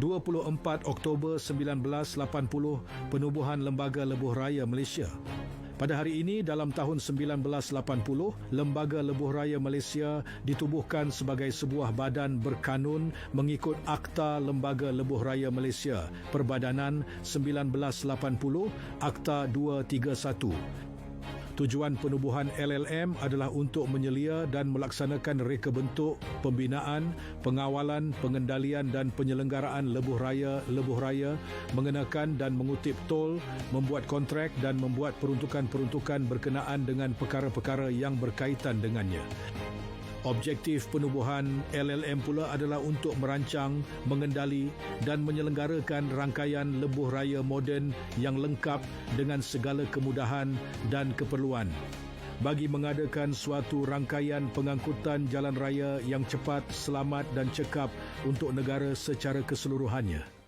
24 Oktober 1980 penubuhan Lembaga Lebuh Raya Malaysia. Pada hari ini dalam tahun 1980, Lembaga Lebuh Raya Malaysia ditubuhkan sebagai sebuah badan berkanun mengikut Akta Lembaga Lebuh Raya Malaysia Perbadanan 1980 Akta 231 Tujuan penubuhan LLM adalah untuk menyelia dan melaksanakan reka bentuk, pembinaan, pengawalan, pengendalian dan penyelenggaraan lebuh raya, lebuh raya, mengenakan dan mengutip tol, membuat kontrak dan membuat peruntukan-peruntukan berkenaan dengan perkara-perkara yang berkaitan dengannya. Objektif penubuhan LLM pula adalah untuk merancang, mengendali dan menyelenggarakan rangkaian lebuh raya moden yang lengkap dengan segala kemudahan dan keperluan bagi mengadakan suatu rangkaian pengangkutan jalan raya yang cepat, selamat dan cekap untuk negara secara keseluruhannya.